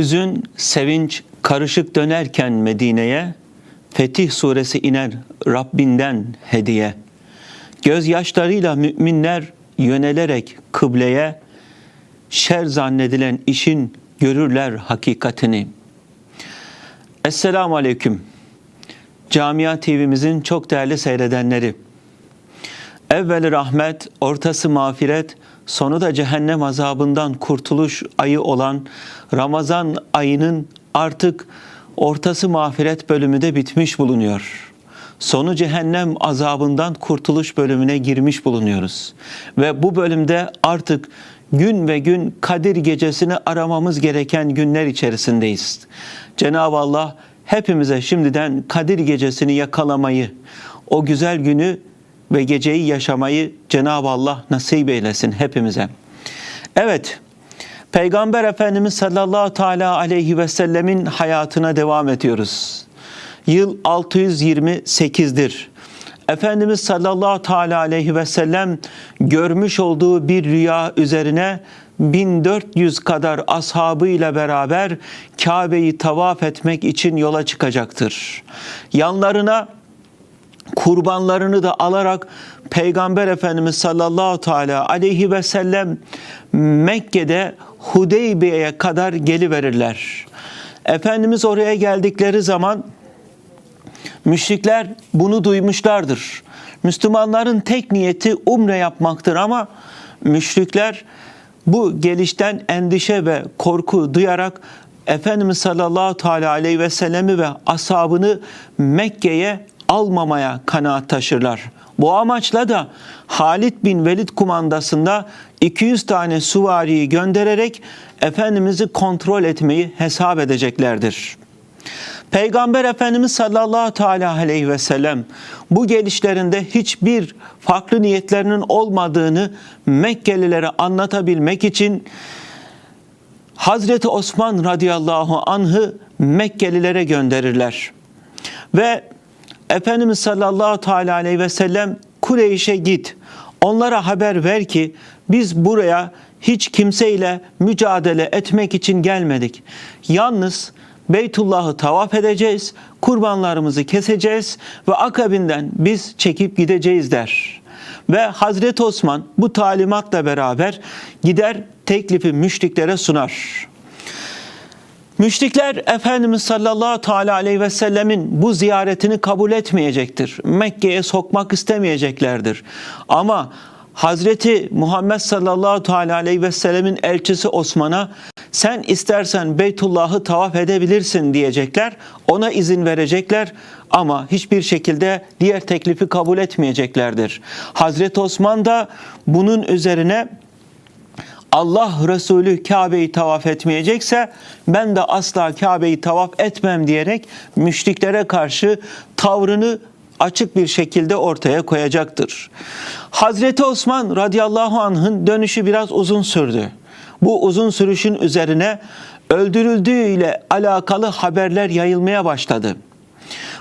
Hüzün, sevinç karışık dönerken Medine'ye Fetih suresi iner Rabbinden hediye. Gözyaşlarıyla müminler yönelerek kıbleye şer zannedilen işin görürler hakikatini. Esselamu Aleyküm. Camia TV'mizin çok değerli seyredenleri. Evveli rahmet, ortası mağfiret, sonu da cehennem azabından kurtuluş ayı olan Ramazan ayının artık ortası mağfiret bölümü de bitmiş bulunuyor. Sonu cehennem azabından kurtuluş bölümüne girmiş bulunuyoruz. Ve bu bölümde artık gün ve gün Kadir gecesini aramamız gereken günler içerisindeyiz. Cenab-ı Allah hepimize şimdiden Kadir gecesini yakalamayı, o güzel günü ve geceyi yaşamayı Cenab-ı Allah nasip eylesin hepimize. Evet, Peygamber Efendimiz sallallahu teala aleyhi ve sellemin hayatına devam ediyoruz. Yıl 628'dir. Efendimiz sallallahu teala aleyhi ve sellem görmüş olduğu bir rüya üzerine 1400 kadar ashabıyla beraber Kabe'yi tavaf etmek için yola çıkacaktır. Yanlarına kurbanlarını da alarak Peygamber Efendimiz sallallahu teala aleyhi ve sellem Mekke'de Hudeybiye'ye kadar geliverirler. Efendimiz oraya geldikleri zaman müşrikler bunu duymuşlardır. Müslümanların tek niyeti umre yapmaktır ama müşrikler bu gelişten endişe ve korku duyarak Efendimiz sallallahu teala aleyhi ve sellemi ve ashabını Mekke'ye almamaya kanaat taşırlar. Bu amaçla da Halid bin Velid kumandasında 200 tane suvariyi göndererek Efendimiz'i kontrol etmeyi hesap edeceklerdir. Peygamber Efendimiz sallallahu teala aleyhi ve sellem bu gelişlerinde hiçbir farklı niyetlerinin olmadığını Mekkelilere anlatabilmek için Hazreti Osman radıyallahu anh'ı Mekkelilere gönderirler. Ve Efendimiz sallallahu teala aleyhi ve sellem Kureyş'e git. Onlara haber ver ki biz buraya hiç kimseyle mücadele etmek için gelmedik. Yalnız Beytullah'ı tavaf edeceğiz, kurbanlarımızı keseceğiz ve akabinden biz çekip gideceğiz der. Ve Hazreti Osman bu talimatla beraber gider teklifi müşriklere sunar. Müşrikler Efendimiz sallallahu teala aleyhi ve sellemin bu ziyaretini kabul etmeyecektir. Mekke'ye sokmak istemeyeceklerdir. Ama Hazreti Muhammed sallallahu teala aleyhi ve sellemin elçisi Osman'a sen istersen Beytullah'ı tavaf edebilirsin diyecekler. Ona izin verecekler ama hiçbir şekilde diğer teklifi kabul etmeyeceklerdir. Hazreti Osman da bunun üzerine Allah Resulü Kabe'yi tavaf etmeyecekse ben de asla Kabe'yi tavaf etmem diyerek müşriklere karşı tavrını açık bir şekilde ortaya koyacaktır. Hazreti Osman radıyallahu anh'ın dönüşü biraz uzun sürdü. Bu uzun sürüşün üzerine öldürüldüğüyle alakalı haberler yayılmaya başladı.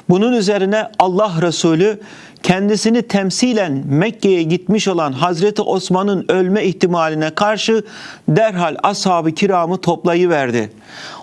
Bunun üzerine Allah Resulü kendisini temsilen Mekke'ye gitmiş olan Hazreti Osman'ın ölme ihtimaline karşı derhal ashab-ı kiramı toplayıverdi.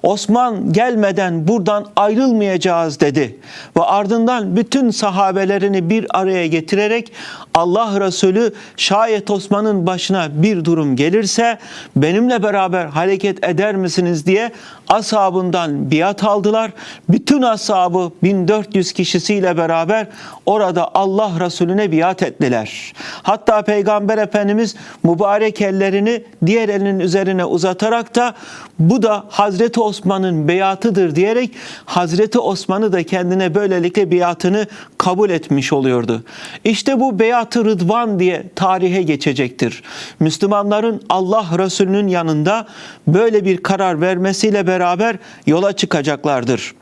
Osman gelmeden buradan ayrılmayacağız dedi ve ardından bütün sahabelerini bir araya getirerek Allah Resulü şayet Osman'ın başına bir durum gelirse benimle beraber hareket eder misiniz diye ashabından biat aldılar. Bütün ashabı 1400 kişisiyle beraber orada Allah Resulüne biat ettiler. Hatta Peygamber Efendimiz mübarek ellerini diğer elinin üzerine uzatarak da bu da Hazreti Osman'ın beyatıdır diyerek Hazreti Osman'ı da kendine böylelikle beyatını kabul etmiş oluyordu. İşte bu beyatı Rıdvan diye tarihe geçecektir. Müslümanların Allah Resulü'nün yanında böyle bir karar vermesiyle beraber yola çıkacaklardır.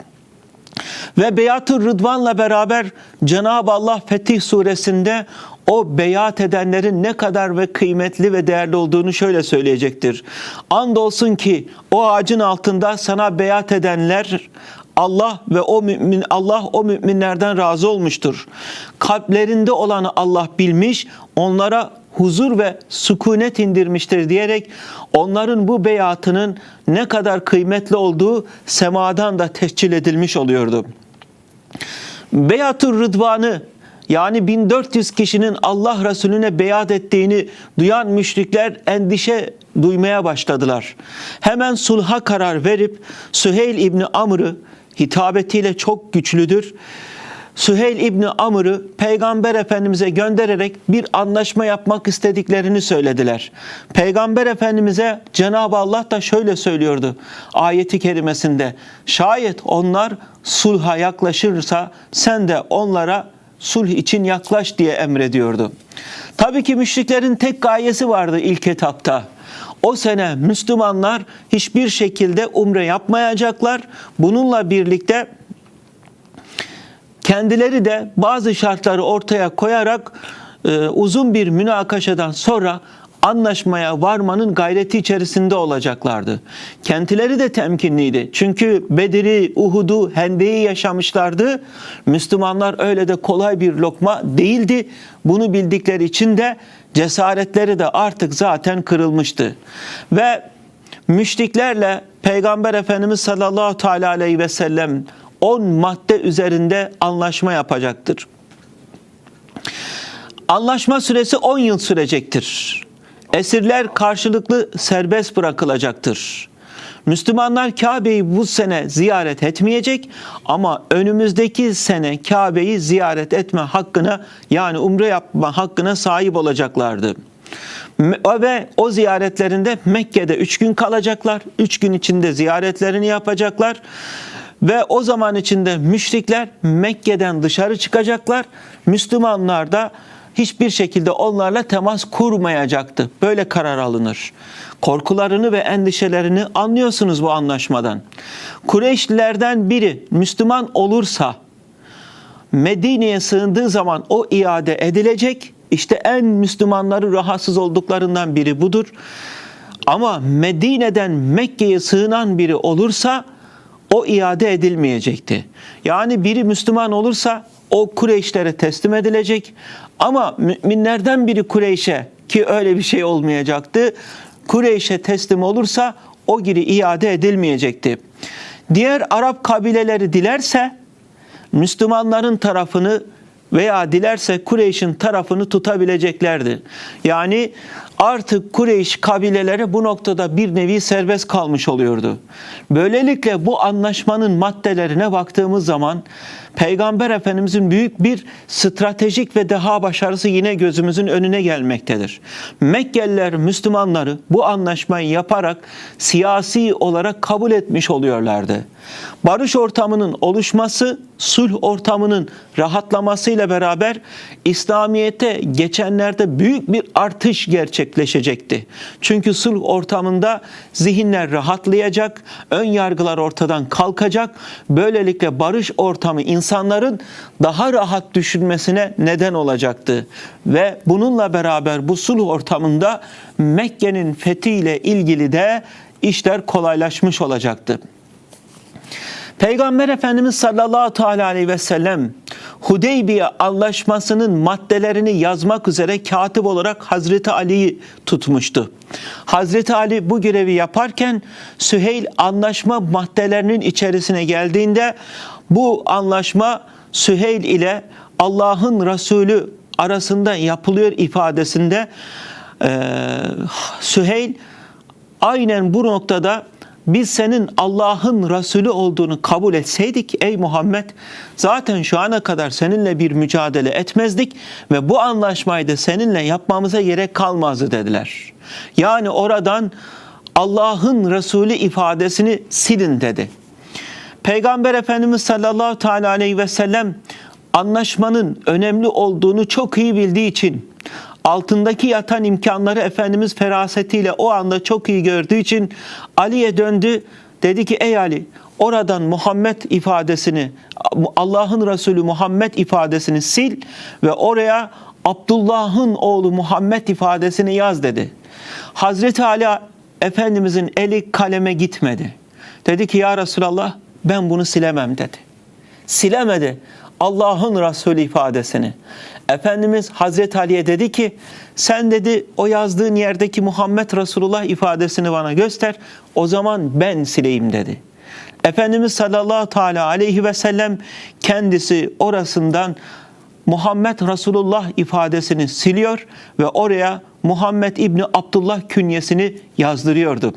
Ve beyat-ı rıdvanla beraber Cenab-ı Allah Fetih suresinde o beyat edenlerin ne kadar ve kıymetli ve değerli olduğunu şöyle söyleyecektir. Andolsun ki o ağacın altında sana beyat edenler Allah ve o mümin Allah o müminlerden razı olmuştur. Kalplerinde olanı Allah bilmiş, onlara huzur ve sükunet indirmiştir diyerek onların bu beyatının ne kadar kıymetli olduğu semadan da tescil edilmiş oluyordu. Beyatur Rıdvan'ı yani 1400 kişinin Allah Resulüne beyat ettiğini duyan müşrikler endişe duymaya başladılar. Hemen sulha karar verip Süheyl İbni Amr'ı hitabetiyle çok güçlüdür. Süheyl İbni Amr'ı Peygamber Efendimiz'e göndererek bir anlaşma yapmak istediklerini söylediler. Peygamber Efendimiz'e Cenab-ı Allah da şöyle söylüyordu ayeti kerimesinde. Şayet onlar sulha yaklaşırsa sen de onlara sulh için yaklaş diye emrediyordu. Tabii ki müşriklerin tek gayesi vardı ilk etapta. O sene Müslümanlar hiçbir şekilde umre yapmayacaklar. Bununla birlikte kendileri de bazı şartları ortaya koyarak e, uzun bir münakaşadan sonra anlaşmaya varmanın gayreti içerisinde olacaklardı. Kentileri de temkinliydi. Çünkü Bedir'i, Uhud'u, Hende'yi yaşamışlardı. Müslümanlar öyle de kolay bir lokma değildi. Bunu bildikleri için de cesaretleri de artık zaten kırılmıştı. Ve müşriklerle Peygamber Efendimiz sallallahu aleyhi ve sellem 10 madde üzerinde anlaşma yapacaktır. Anlaşma süresi 10 yıl sürecektir. Esirler karşılıklı serbest bırakılacaktır. Müslümanlar Kabe'yi bu sene ziyaret etmeyecek ama önümüzdeki sene Kabe'yi ziyaret etme hakkına yani umre yapma hakkına sahip olacaklardı. Ve o ziyaretlerinde Mekke'de 3 gün kalacaklar. 3 gün içinde ziyaretlerini yapacaklar. Ve o zaman içinde müşrikler Mekke'den dışarı çıkacaklar. Müslümanlar da hiçbir şekilde onlarla temas kurmayacaktı. Böyle karar alınır. Korkularını ve endişelerini anlıyorsunuz bu anlaşmadan. Kureyşlilerden biri Müslüman olursa Medine'ye sığındığı zaman o iade edilecek. İşte en Müslümanları rahatsız olduklarından biri budur. Ama Medine'den Mekke'ye sığınan biri olursa o iade edilmeyecekti. Yani biri Müslüman olursa o Kureyşlere teslim edilecek ama müminlerden biri Kureyş'e ki öyle bir şey olmayacaktı. Kureyş'e teslim olursa o geri iade edilmeyecekti. Diğer Arap kabileleri dilerse Müslümanların tarafını veya dilerse Kureyş'in tarafını tutabileceklerdi. Yani artık Kureyş kabileleri bu noktada bir nevi serbest kalmış oluyordu. Böylelikle bu anlaşmanın maddelerine baktığımız zaman Peygamber Efendimizin büyük bir stratejik ve deha başarısı yine gözümüzün önüne gelmektedir. Mekkeliler Müslümanları bu anlaşmayı yaparak siyasi olarak kabul etmiş oluyorlardı. Barış ortamının oluşması, sulh ortamının rahatlamasıyla beraber İslamiyet'e geçenlerde büyük bir artış gerçekleşecekti. Çünkü sulh ortamında zihinler rahatlayacak, ön yargılar ortadan kalkacak. Böylelikle barış ortamı insanların daha rahat düşünmesine neden olacaktı. Ve bununla beraber bu sulh ortamında Mekke'nin fethiyle ilgili de işler kolaylaşmış olacaktı. Peygamber Efendimiz sallallahu aleyhi ve sellem Hudeybiye anlaşmasının maddelerini yazmak üzere katip olarak Hazreti Ali'yi tutmuştu. Hazreti Ali bu görevi yaparken Süheyl anlaşma maddelerinin içerisine geldiğinde bu anlaşma Süheyl ile Allah'ın Resulü arasında yapılıyor ifadesinde Süheyl aynen bu noktada biz senin Allah'ın Resulü olduğunu kabul etseydik ey Muhammed zaten şu ana kadar seninle bir mücadele etmezdik ve bu anlaşmayı da seninle yapmamıza gerek kalmazdı dediler. Yani oradan Allah'ın Resulü ifadesini silin dedi. Peygamber Efendimiz sallallahu teala aleyhi ve sellem anlaşmanın önemli olduğunu çok iyi bildiği için altındaki yatan imkanları Efendimiz ferasetiyle o anda çok iyi gördüğü için Ali'ye döndü. Dedi ki ey Ali oradan Muhammed ifadesini Allah'ın Resulü Muhammed ifadesini sil ve oraya Abdullah'ın oğlu Muhammed ifadesini yaz dedi. Hazreti Ali Efendimizin eli kaleme gitmedi. Dedi ki ya Resulallah ben bunu silemem dedi. Silemedi Allah'ın Resulü ifadesini. Efendimiz Hazreti Ali'ye dedi ki sen dedi o yazdığın yerdeki Muhammed Resulullah ifadesini bana göster o zaman ben sileyim dedi. Efendimiz sallallahu teala aleyhi ve sellem kendisi orasından Muhammed Resulullah ifadesini siliyor ve oraya Muhammed İbni Abdullah künyesini yazdırıyordu.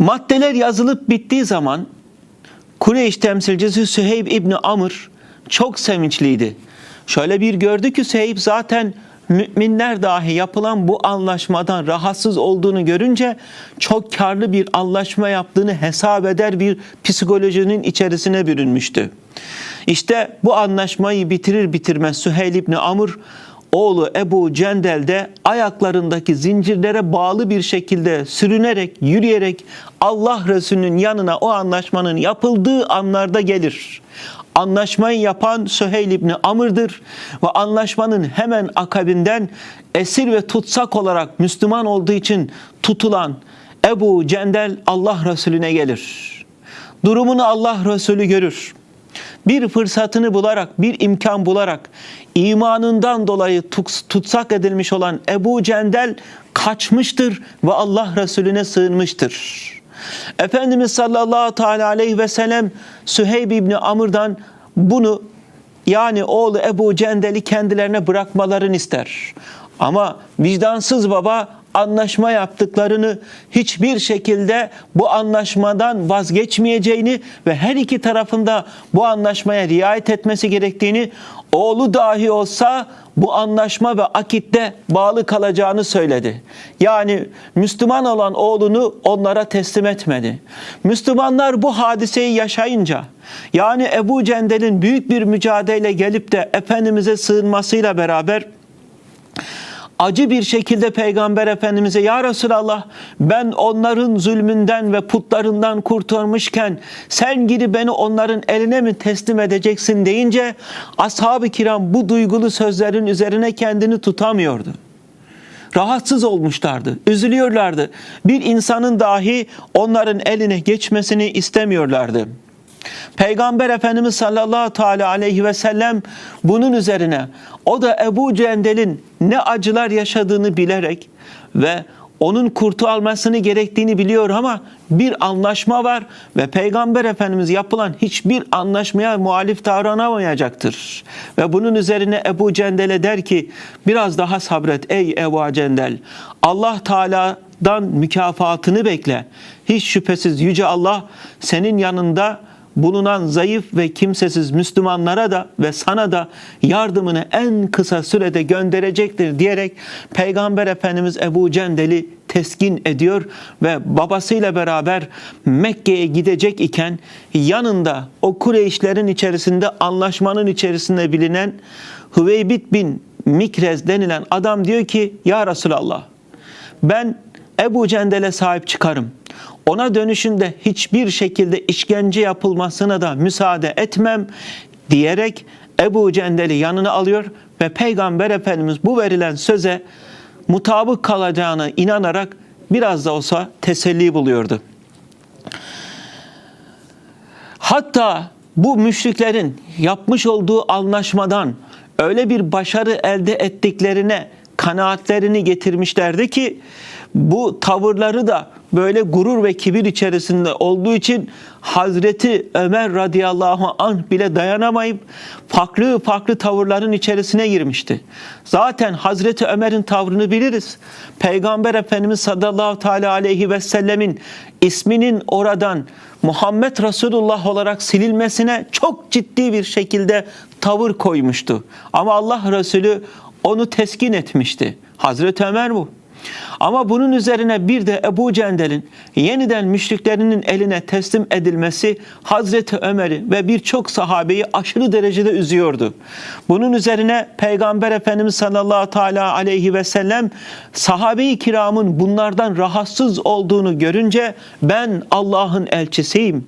Maddeler yazılıp bittiği zaman Kureyş temsilcisi Süheyb İbni Amr çok sevinçliydi. Şöyle bir gördü ki Süheyb zaten müminler dahi yapılan bu anlaşmadan rahatsız olduğunu görünce çok karlı bir anlaşma yaptığını hesap eder bir psikolojinin içerisine bürünmüştü. İşte bu anlaşmayı bitirir bitirmez Süheyl İbni Amr oğlu Ebu Cendel de ayaklarındaki zincirlere bağlı bir şekilde sürünerek, yürüyerek Allah Resulü'nün yanına o anlaşmanın yapıldığı anlarda gelir. Anlaşmayı yapan Süheyl İbni Amr'dır ve anlaşmanın hemen akabinden esir ve tutsak olarak Müslüman olduğu için tutulan Ebu Cendel Allah Resulüne gelir. Durumunu Allah Resulü görür bir fırsatını bularak, bir imkan bularak imanından dolayı tutsak edilmiş olan Ebu Cendel kaçmıştır ve Allah Resulüne sığınmıştır. Efendimiz sallallahu teala aleyhi ve sellem Süheyb İbni Amr'dan bunu yani oğlu Ebu Cendel'i kendilerine bırakmalarını ister. Ama vicdansız baba anlaşma yaptıklarını hiçbir şekilde bu anlaşmadan vazgeçmeyeceğini ve her iki tarafında bu anlaşmaya riayet etmesi gerektiğini oğlu dahi olsa bu anlaşma ve akitte bağlı kalacağını söyledi. Yani Müslüman olan oğlunu onlara teslim etmedi. Müslümanlar bu hadiseyi yaşayınca yani Ebu Cendel'in büyük bir mücadele gelip de Efendimiz'e sığınmasıyla beraber acı bir şekilde Peygamber Efendimiz'e Ya Resulallah ben onların zulmünden ve putlarından kurtarmışken sen gidip beni onların eline mi teslim edeceksin deyince ashab-ı kiram bu duygulu sözlerin üzerine kendini tutamıyordu. Rahatsız olmuşlardı, üzülüyorlardı. Bir insanın dahi onların eline geçmesini istemiyorlardı. Peygamber Efendimiz sallallahu teala aleyhi ve sellem bunun üzerine o da Ebu Cendel'in ne acılar yaşadığını bilerek ve onun kurtu almasını gerektiğini biliyor ama bir anlaşma var ve Peygamber Efendimiz yapılan hiçbir anlaşmaya muhalif davranamayacaktır. Ve bunun üzerine Ebu Cendel'e der ki biraz daha sabret ey Ebu Cendel. Allah Teala'dan mükafatını bekle. Hiç şüphesiz Yüce Allah senin yanında bulunan zayıf ve kimsesiz Müslümanlara da ve sana da yardımını en kısa sürede gönderecektir diyerek Peygamber Efendimiz Ebu Cendel'i teskin ediyor ve babasıyla beraber Mekke'ye gidecek iken yanında o Kureyşlerin içerisinde anlaşmanın içerisinde bilinen Hüveybit bin Mikrez denilen adam diyor ki Ya Resulallah ben Ebu Cendel'e sahip çıkarım. Ona dönüşünde hiçbir şekilde işkence yapılmasına da müsaade etmem diyerek Ebu Cendel'i yanına alıyor ve Peygamber Efendimiz bu verilen söze mutabık kalacağına inanarak biraz da olsa teselli buluyordu. Hatta bu müşriklerin yapmış olduğu anlaşmadan öyle bir başarı elde ettiklerine kanaatlerini getirmişlerdi ki bu tavırları da böyle gurur ve kibir içerisinde olduğu için Hazreti Ömer radıyallahu anh bile dayanamayıp farklı farklı tavırların içerisine girmişti. Zaten Hazreti Ömer'in tavrını biliriz. Peygamber Efendimiz sallallahu teala aleyhi ve sellemin isminin oradan Muhammed Resulullah olarak silinmesine çok ciddi bir şekilde tavır koymuştu. Ama Allah Resulü onu teskin etmişti. Hazreti Ömer bu. Ama bunun üzerine bir de Ebu Cendel'in yeniden müşriklerinin eline teslim edilmesi Hazreti Ömer'i ve birçok sahabeyi aşırı derecede üzüyordu. Bunun üzerine Peygamber Efendimiz sallallahu teala aleyhi ve sellem sahabe-i kiramın bunlardan rahatsız olduğunu görünce ben Allah'ın elçisiyim.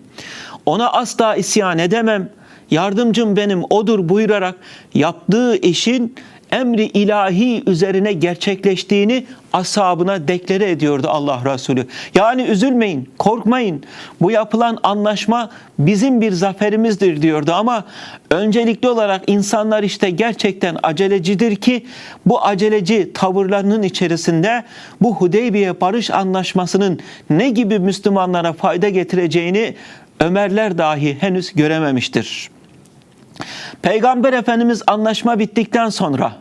Ona asla isyan edemem. Yardımcım benim odur buyurarak yaptığı işin emri ilahi üzerine gerçekleştiğini ashabına deklare ediyordu Allah Resulü. Yani üzülmeyin, korkmayın. Bu yapılan anlaşma bizim bir zaferimizdir diyordu ama öncelikli olarak insanlar işte gerçekten acelecidir ki bu aceleci tavırlarının içerisinde bu Hudeybiye barış anlaşmasının ne gibi Müslümanlara fayda getireceğini Ömerler dahi henüz görememiştir. Peygamber Efendimiz anlaşma bittikten sonra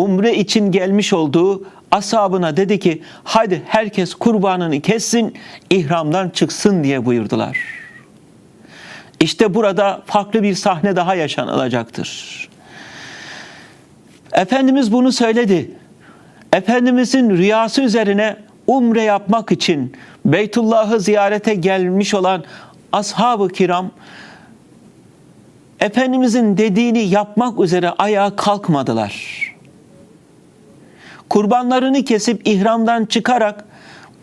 umre için gelmiş olduğu ashabına dedi ki hadi herkes kurbanını kessin ihramdan çıksın diye buyurdular. İşte burada farklı bir sahne daha yaşanılacaktır. Efendimiz bunu söyledi. Efendimizin rüyası üzerine umre yapmak için Beytullah'ı ziyarete gelmiş olan ashab-ı kiram Efendimizin dediğini yapmak üzere ayağa kalkmadılar. Kurbanlarını kesip ihramdan çıkarak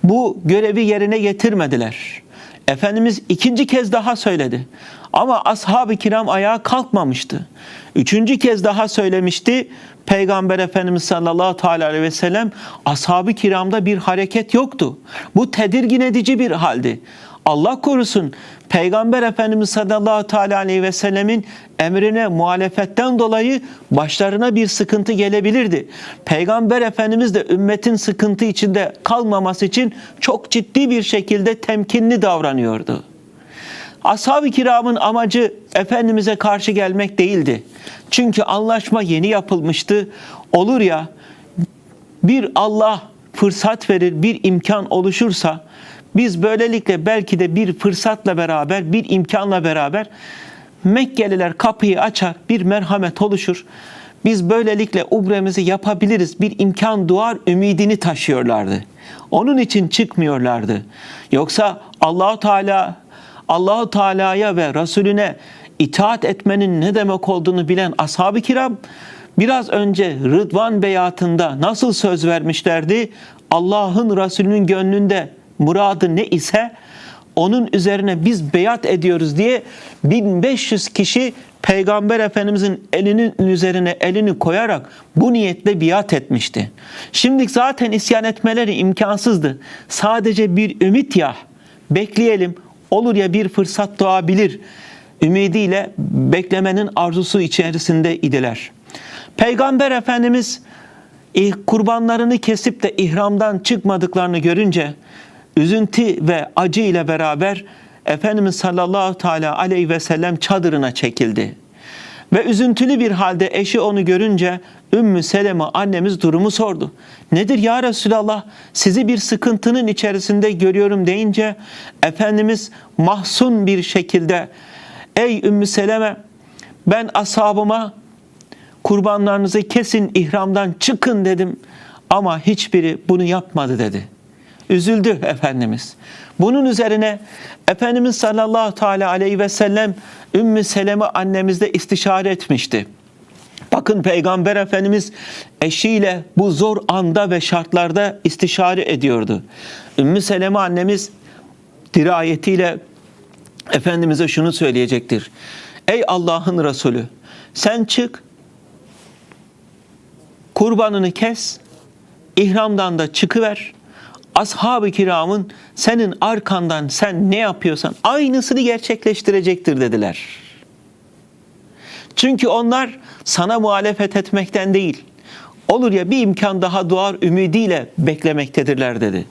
bu görevi yerine getirmediler. Efendimiz ikinci kez daha söyledi. Ama ashab-ı kiram ayağa kalkmamıştı. Üçüncü kez daha söylemişti. Peygamber Efendimiz sallallahu aleyhi ve sellem ashab-ı kiramda bir hareket yoktu. Bu tedirgin edici bir haldi. Allah korusun Peygamber Efendimiz sallallahu teala aleyhi ve sellemin emrine muhalefetten dolayı başlarına bir sıkıntı gelebilirdi. Peygamber Efendimiz de ümmetin sıkıntı içinde kalmaması için çok ciddi bir şekilde temkinli davranıyordu. Ashab-ı kiramın amacı Efendimiz'e karşı gelmek değildi. Çünkü anlaşma yeni yapılmıştı. Olur ya bir Allah fırsat verir, bir imkan oluşursa biz böylelikle belki de bir fırsatla beraber, bir imkanla beraber Mekkeliler kapıyı açar, bir merhamet oluşur. Biz böylelikle umremizi yapabiliriz. Bir imkan duar ümidini taşıyorlardı. Onun için çıkmıyorlardı. Yoksa Allahu Teala Allahu Teala'ya ve Resulüne itaat etmenin ne demek olduğunu bilen ashab-ı kiram biraz önce Rıdvan beyatında nasıl söz vermişlerdi? Allah'ın Resulünün gönlünde muradı ne ise onun üzerine biz beyat ediyoruz diye 1500 kişi Peygamber Efendimizin elinin üzerine elini koyarak bu niyetle biat etmişti. Şimdi zaten isyan etmeleri imkansızdı. Sadece bir ümit ya bekleyelim olur ya bir fırsat doğabilir ümidiyle beklemenin arzusu içerisinde idiler. Peygamber Efendimiz kurbanlarını kesip de ihramdan çıkmadıklarını görünce üzüntü ve acı ile beraber Efendimiz sallallahu teala aleyhi ve sellem çadırına çekildi. Ve üzüntülü bir halde eşi onu görünce Ümmü Seleme annemiz durumu sordu. Nedir ya Resulallah sizi bir sıkıntının içerisinde görüyorum deyince Efendimiz mahzun bir şekilde ey Ümmü Seleme ben ashabıma kurbanlarınızı kesin ihramdan çıkın dedim ama hiçbiri bunu yapmadı dedi. Üzüldü Efendimiz. Bunun üzerine Efendimiz sallallahu teala aleyhi ve sellem Ümmü Seleme annemizle istişare etmişti. Bakın Peygamber Efendimiz eşiyle bu zor anda ve şartlarda istişare ediyordu. Ümmü Seleme annemiz dirayetiyle Efendimiz'e şunu söyleyecektir. Ey Allah'ın Resulü sen çık kurbanını kes ihramdan da çıkıver ashab-ı kiramın senin arkandan sen ne yapıyorsan aynısını gerçekleştirecektir dediler. Çünkü onlar sana muhalefet etmekten değil, olur ya bir imkan daha doğar ümidiyle beklemektedirler dedi.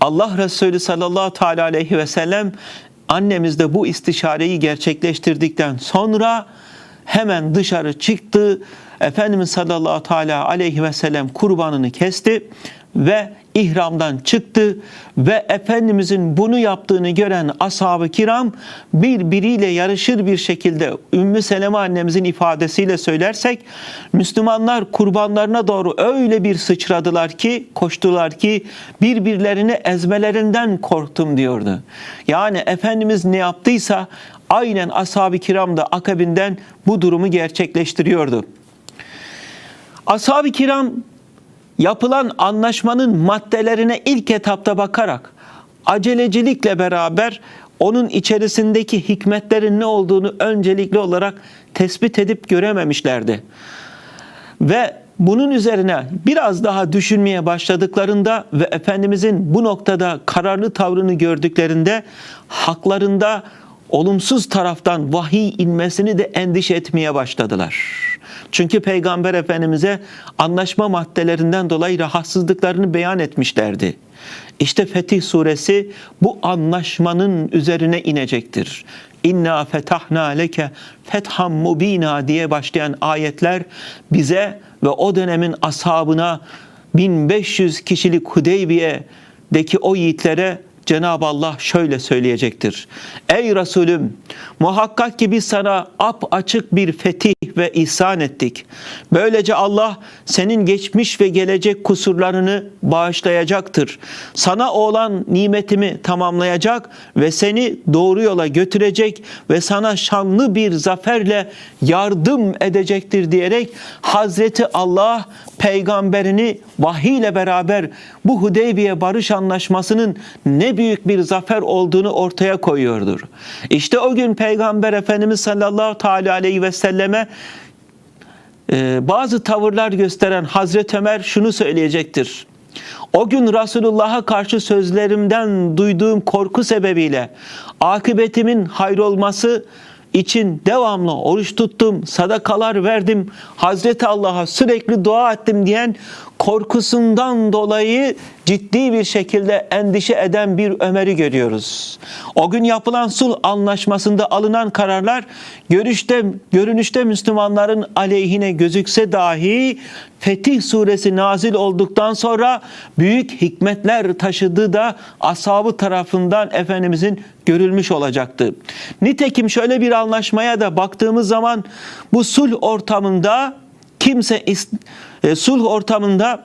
Allah Resulü sallallahu teala aleyhi ve sellem annemiz de bu istişareyi gerçekleştirdikten sonra hemen dışarı çıktı. Efendimiz sallallahu teala aleyhi ve sellem kurbanını kesti ve ihramdan çıktı ve Efendimizin bunu yaptığını gören ashab-ı kiram birbiriyle yarışır bir şekilde Ümmü Seleme annemizin ifadesiyle söylersek Müslümanlar kurbanlarına doğru öyle bir sıçradılar ki koştular ki birbirlerini ezmelerinden korktum diyordu. Yani Efendimiz ne yaptıysa aynen ashab-ı kiram da akabinden bu durumu gerçekleştiriyordu. Ashab-ı kiram yapılan anlaşmanın maddelerine ilk etapta bakarak acelecilikle beraber onun içerisindeki hikmetlerin ne olduğunu öncelikli olarak tespit edip görememişlerdi. Ve bunun üzerine biraz daha düşünmeye başladıklarında ve Efendimizin bu noktada kararlı tavrını gördüklerinde haklarında olumsuz taraftan vahiy inmesini de endişe etmeye başladılar. Çünkü Peygamber Efendimiz'e anlaşma maddelerinden dolayı rahatsızlıklarını beyan etmişlerdi. İşte Fetih suresi bu anlaşmanın üzerine inecektir. İnna fetahna leke fetham mubina diye başlayan ayetler bize ve o dönemin ashabına 1500 kişilik Hudeybiye'deki o yiğitlere Cenab-ı Allah şöyle söyleyecektir. Ey Resulüm muhakkak ki biz sana ap açık bir fetih ve ihsan ettik. Böylece Allah senin geçmiş ve gelecek kusurlarını bağışlayacaktır. Sana olan nimetimi tamamlayacak ve seni doğru yola götürecek ve sana şanlı bir zaferle yardım edecektir diyerek Hazreti Allah peygamberini vahiy ile beraber bu Hudeybiye barış anlaşmasının ne büyük bir zafer olduğunu ortaya koyuyordur. İşte o gün Peygamber Efendimiz sallallahu teala aleyhi ve selleme e, bazı tavırlar gösteren Hazreti Ömer şunu söyleyecektir. O gün Resulullah'a karşı sözlerimden duyduğum korku sebebiyle akıbetimin hayrolması için devamlı oruç tuttum, sadakalar verdim, Hazreti Allah'a sürekli dua ettim diyen korkusundan dolayı ciddi bir şekilde endişe eden bir Ömer'i görüyoruz. O gün yapılan sulh anlaşmasında alınan kararlar görüşte, görünüşte Müslümanların aleyhine gözükse dahi Fetih suresi nazil olduktan sonra büyük hikmetler taşıdığı da ashabı tarafından Efendimizin görülmüş olacaktı. Nitekim şöyle bir anlaşmaya da baktığımız zaman bu sulh ortamında kimse e, sulh ortamında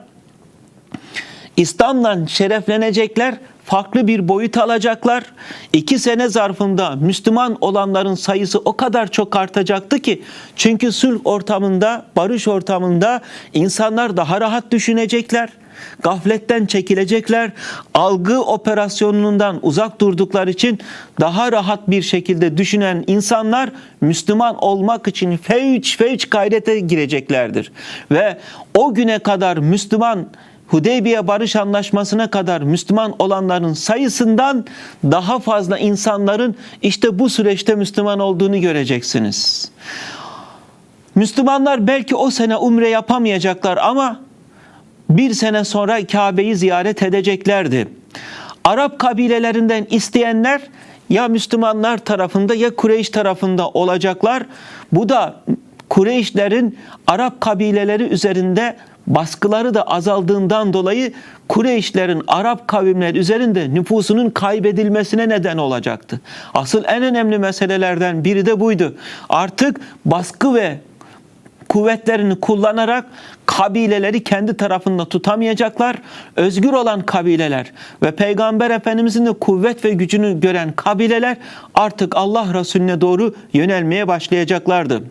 İslam'la şereflenecekler, farklı bir boyut alacaklar. İki sene zarfında Müslüman olanların sayısı o kadar çok artacaktı ki çünkü sulh ortamında, barış ortamında insanlar daha rahat düşünecekler. Gafletten çekilecekler. Algı operasyonundan uzak durdukları için daha rahat bir şekilde düşünen insanlar Müslüman olmak için fevç fevç gayrete gireceklerdir. Ve o güne kadar Müslüman Hudeybiye Barış Anlaşması'na kadar Müslüman olanların sayısından daha fazla insanların işte bu süreçte Müslüman olduğunu göreceksiniz. Müslümanlar belki o sene umre yapamayacaklar ama bir sene sonra Kabe'yi ziyaret edeceklerdi. Arap kabilelerinden isteyenler ya Müslümanlar tarafında ya Kureyş tarafında olacaklar. Bu da Kureyşlerin Arap kabileleri üzerinde baskıları da azaldığından dolayı Kureyşlerin Arap kavimler üzerinde nüfusunun kaybedilmesine neden olacaktı. Asıl en önemli meselelerden biri de buydu. Artık baskı ve kuvvetlerini kullanarak kabileleri kendi tarafında tutamayacaklar. Özgür olan kabileler ve Peygamber Efendimizin de kuvvet ve gücünü gören kabileler artık Allah Resulüne doğru yönelmeye başlayacaklardı.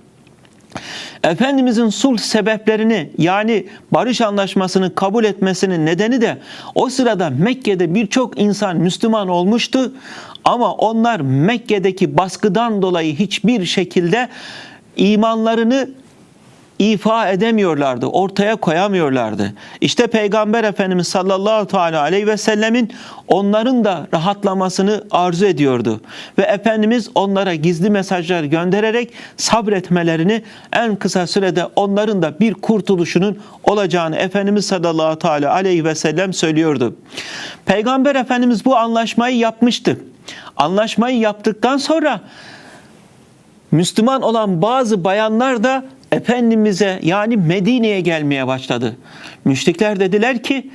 Efendimizin sulh sebeplerini yani barış anlaşmasını kabul etmesinin nedeni de o sırada Mekke'de birçok insan Müslüman olmuştu ama onlar Mekke'deki baskıdan dolayı hiçbir şekilde imanlarını ifa edemiyorlardı, ortaya koyamıyorlardı. İşte Peygamber Efendimiz sallallahu teala aleyhi ve sellemin onların da rahatlamasını arzu ediyordu. Ve Efendimiz onlara gizli mesajlar göndererek sabretmelerini en kısa sürede onların da bir kurtuluşunun olacağını Efendimiz sallallahu teala aleyhi ve sellem söylüyordu. Peygamber Efendimiz bu anlaşmayı yapmıştı. Anlaşmayı yaptıktan sonra Müslüman olan bazı bayanlar da Efendimiz'e yani Medine'ye gelmeye başladı. Müşrikler dediler ki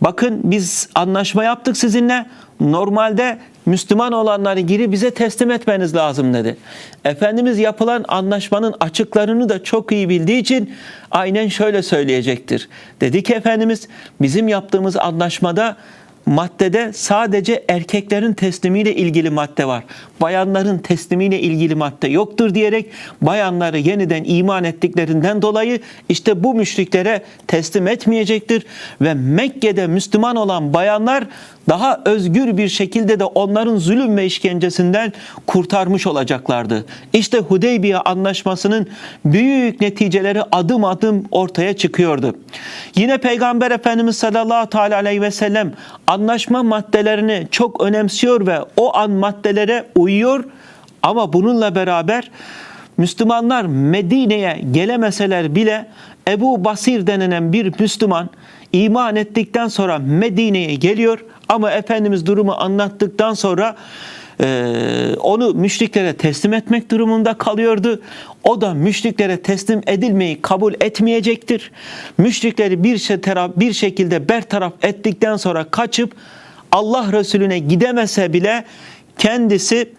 bakın biz anlaşma yaptık sizinle normalde Müslüman olanları geri bize teslim etmeniz lazım dedi. Efendimiz yapılan anlaşmanın açıklarını da çok iyi bildiği için aynen şöyle söyleyecektir. Dedi ki Efendimiz bizim yaptığımız anlaşmada maddede sadece erkeklerin teslimiyle ilgili madde var. Bayanların teslimiyle ilgili madde yoktur diyerek bayanları yeniden iman ettiklerinden dolayı işte bu müşriklere teslim etmeyecektir ve Mekke'de Müslüman olan bayanlar daha özgür bir şekilde de onların zulüm ve işkencesinden kurtarmış olacaklardı. İşte Hudeybiye anlaşmasının büyük neticeleri adım adım ortaya çıkıyordu. Yine Peygamber Efendimiz sallallahu aleyhi ve sellem anlaşma maddelerini çok önemsiyor ve o an maddelere uyuyor. Ama bununla beraber Müslümanlar Medine'ye gelemeseler bile Ebu Basir denilen bir Müslüman iman ettikten sonra Medine'ye geliyor. Ama Efendimiz durumu anlattıktan sonra onu müşriklere teslim etmek durumunda kalıyordu. O da müşriklere teslim edilmeyi kabul etmeyecektir. Müşrikleri bir, şey, bir şekilde bertaraf ettikten sonra kaçıp Allah Resulüne gidemese bile kendisi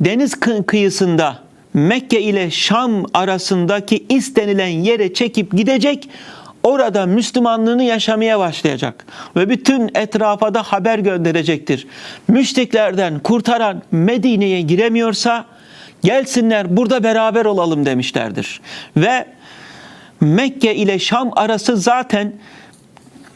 deniz kıyısında Mekke ile Şam arasındaki istenilen yere çekip gidecek. Orada Müslümanlığını yaşamaya başlayacak ve bütün etrafa da haber gönderecektir. Müşriklerden kurtaran Medine'ye giremiyorsa gelsinler burada beraber olalım demişlerdir. Ve Mekke ile Şam arası zaten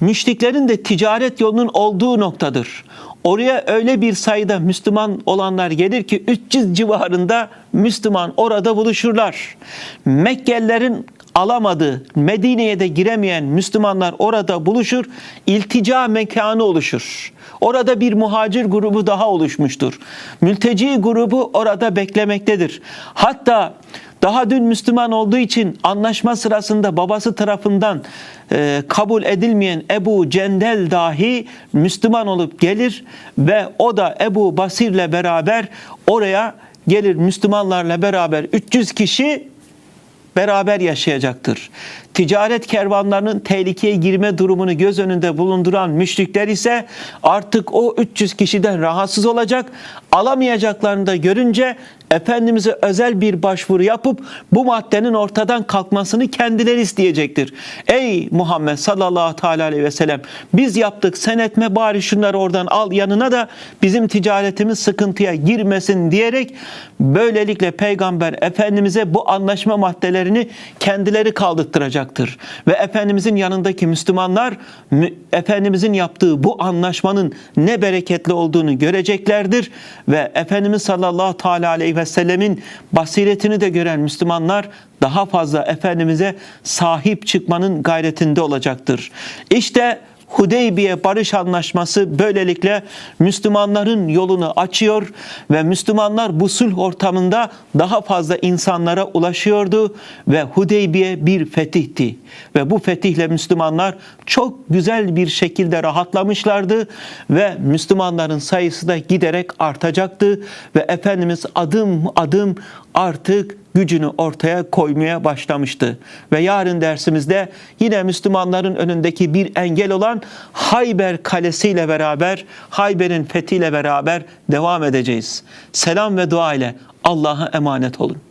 müşriklerin de ticaret yolunun olduğu noktadır. Oraya öyle bir sayıda Müslüman olanlar gelir ki 300 civarında Müslüman orada buluşurlar. Mekkelilerin alamadığı, Medine'ye de giremeyen Müslümanlar orada buluşur, iltica mekanı oluşur. Orada bir muhacir grubu daha oluşmuştur. Mülteci grubu orada beklemektedir. Hatta daha dün Müslüman olduğu için anlaşma sırasında babası tarafından e, kabul edilmeyen Ebu Cendel dahi Müslüman olup gelir ve o da Ebu Basir'le beraber oraya gelir Müslümanlarla beraber 300 kişi beraber yaşayacaktır. Ticaret kervanlarının tehlikeye girme durumunu göz önünde bulunduran müşrikler ise artık o 300 kişiden rahatsız olacak. Alamayacaklarını da görünce Efendimiz'e özel bir başvuru yapıp bu maddenin ortadan kalkmasını kendileri isteyecektir. Ey Muhammed sallallahu teala aleyhi ve sellem biz yaptık sen etme bari şunları oradan al yanına da bizim ticaretimiz sıkıntıya girmesin diyerek böylelikle Peygamber Efendimiz'e bu anlaşma maddelerini kendileri kaldırttıracaktır. Ve Efendimiz'in yanındaki Müslümanlar Efendimiz'in yaptığı bu anlaşmanın ne bereketli olduğunu göreceklerdir ve Efendimiz sallallahu teala aleyhi ve sellemin basiretini de gören Müslümanlar daha fazla Efendimiz'e sahip çıkmanın gayretinde olacaktır. İşte Hudeybiye Barış Anlaşması böylelikle Müslümanların yolunu açıyor ve Müslümanlar bu sulh ortamında daha fazla insanlara ulaşıyordu ve Hudeybiye bir fetihti. Ve bu fetihle Müslümanlar çok güzel bir şekilde rahatlamışlardı ve Müslümanların sayısı da giderek artacaktı ve Efendimiz adım adım artık gücünü ortaya koymaya başlamıştı. Ve yarın dersimizde yine Müslümanların önündeki bir engel olan Hayber Kalesi ile beraber, Hayber'in fethiyle beraber devam edeceğiz. Selam ve dua ile Allah'a emanet olun.